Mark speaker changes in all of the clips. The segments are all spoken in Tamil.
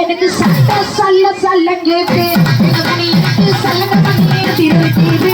Speaker 1: எனக்கு சட்ட சல்ல சல்லங்க சல்லங்க திருத்தி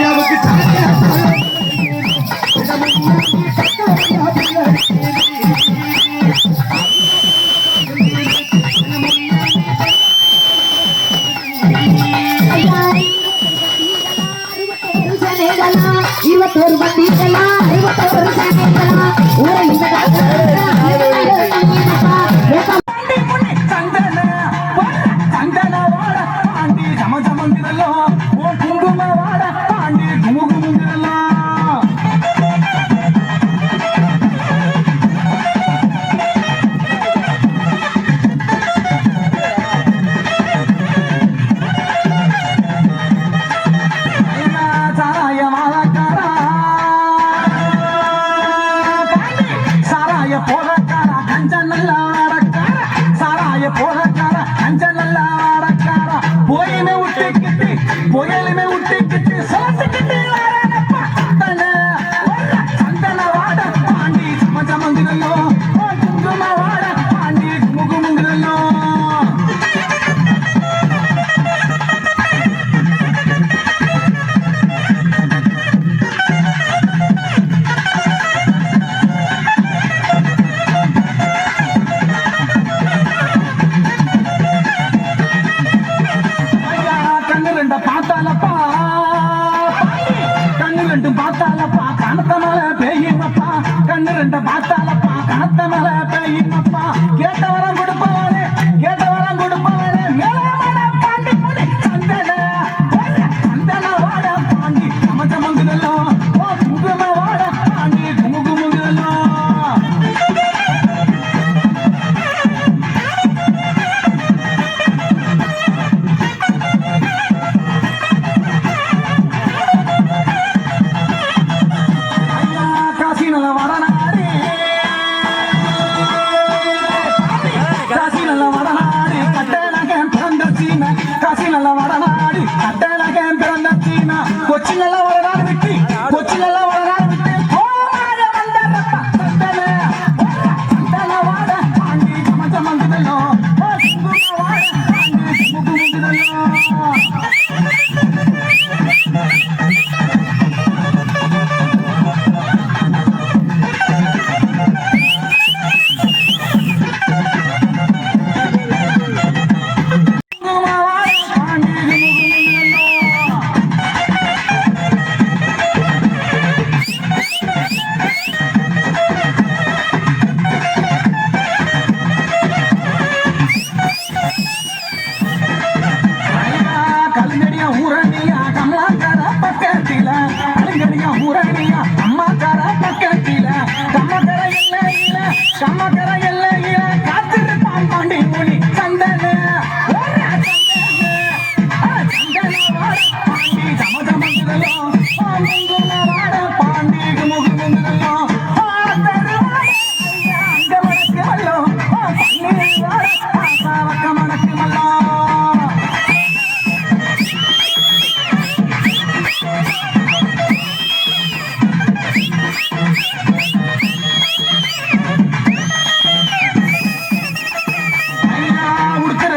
Speaker 2: ஐயாவுக்கு
Speaker 1: இருபத்தோரு மணி இருபத்தோரு ஊரை இந்த
Speaker 2: காத்தாலப்பா காத்தனல இன்னும்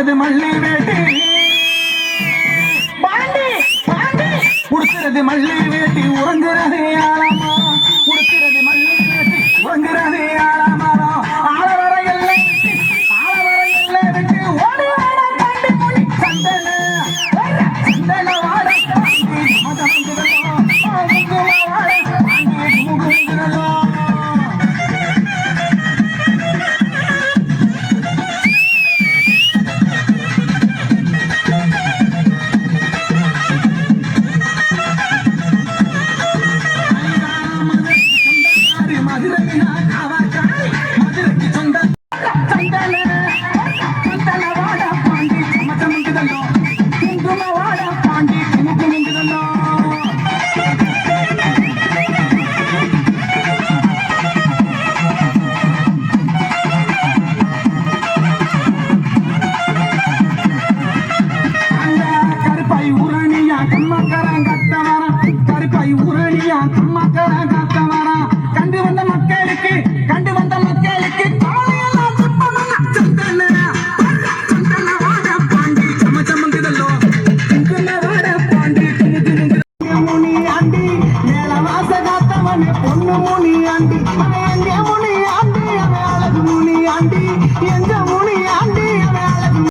Speaker 2: புடுக்கிறது மல்லி வேட்டி. பாண்டி பாண்டி. புடுக்கிறது மல்லி வேட்டி உறங்குறது ஆழமா காத்தவரா. கருப்பை கம்மக்கரம் கத்த வரான் உரணியா